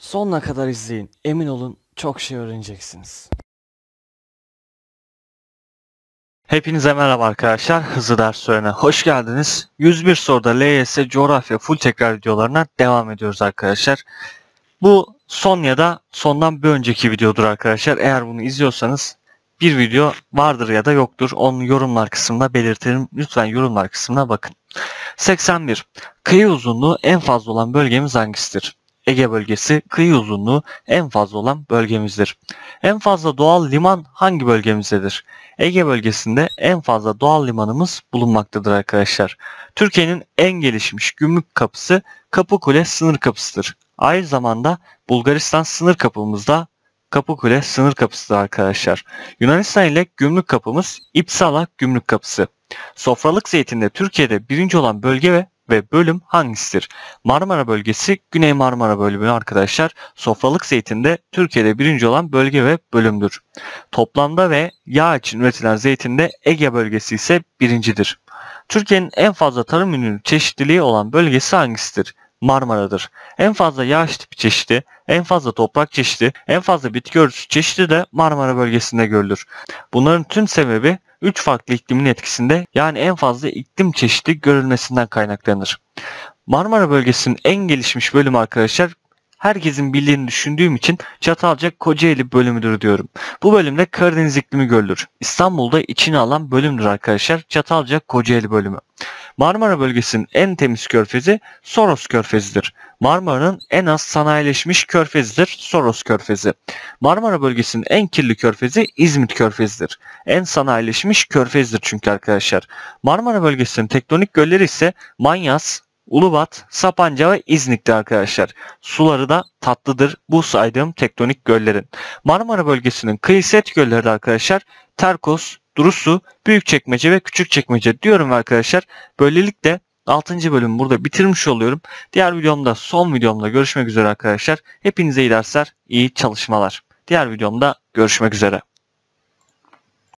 Sonuna kadar izleyin. Emin olun çok şey öğreneceksiniz. Hepinize merhaba arkadaşlar. Hızlı ders öğrenine hoş geldiniz. 101 soruda LYS coğrafya full tekrar videolarına devam ediyoruz arkadaşlar. Bu son ya da sondan bir önceki videodur arkadaşlar. Eğer bunu izliyorsanız bir video vardır ya da yoktur. Onu yorumlar kısmında belirtirim. Lütfen yorumlar kısmına bakın. 81. Kıyı uzunluğu en fazla olan bölgemiz hangisidir? Ege bölgesi kıyı uzunluğu en fazla olan bölgemizdir. En fazla doğal liman hangi bölgemizdedir? Ege bölgesinde en fazla doğal limanımız bulunmaktadır arkadaşlar. Türkiye'nin en gelişmiş gümrük kapısı Kapıkule sınır kapısıdır. Aynı zamanda Bulgaristan sınır kapımızda Kapıkule sınır kapısıdır arkadaşlar. Yunanistan ile gümrük kapımız İpsala gümrük kapısı. Sofralık zeytinde Türkiye'de birinci olan bölge ve ve bölüm hangisidir? Marmara bölgesi Güney Marmara bölümü arkadaşlar. Sofralık zeytinde Türkiye'de birinci olan bölge ve bölümdür. Toplamda ve yağ için üretilen zeytinde Ege bölgesi ise birincidir. Türkiye'nin en fazla tarım ürünü çeşitliliği olan bölgesi hangisidir? Marmara'dır. En fazla yağış tipi çeşidi, en fazla toprak çeşidi, en fazla bitki örtüsü çeşidi de Marmara bölgesinde görülür. Bunların tüm sebebi 3 farklı iklimin etkisinde yani en fazla iklim çeşidi görülmesinden kaynaklanır. Marmara bölgesinin en gelişmiş bölümü arkadaşlar herkesin bildiğini düşündüğüm için Çatalca Kocaeli bölümüdür diyorum. Bu bölümde Karadeniz iklimi görülür. İstanbul'da içine alan bölümdür arkadaşlar Çatalca Kocaeli bölümü. Marmara bölgesinin en temiz körfezi Soros körfezidir. Marmara'nın en az sanayileşmiş körfezidir Soros körfezi. Marmara bölgesinin en kirli körfezi İzmit körfezidir. En sanayileşmiş körfezdir çünkü arkadaşlar. Marmara bölgesinin tektonik gölleri ise Manyas, Ulubat, Sapanca ve İznik'te arkadaşlar. Suları da tatlıdır bu saydığım tektonik göllerin. Marmara bölgesinin kıyı set gölleri de arkadaşlar Terkos, Durusu, Büyükçekmece ve Küçükçekmece diyorum arkadaşlar. Böylelikle 6. bölümü burada bitirmiş oluyorum. Diğer videomda son videomda görüşmek üzere arkadaşlar. Hepinize iyi dersler, iyi çalışmalar. Diğer videomda görüşmek üzere.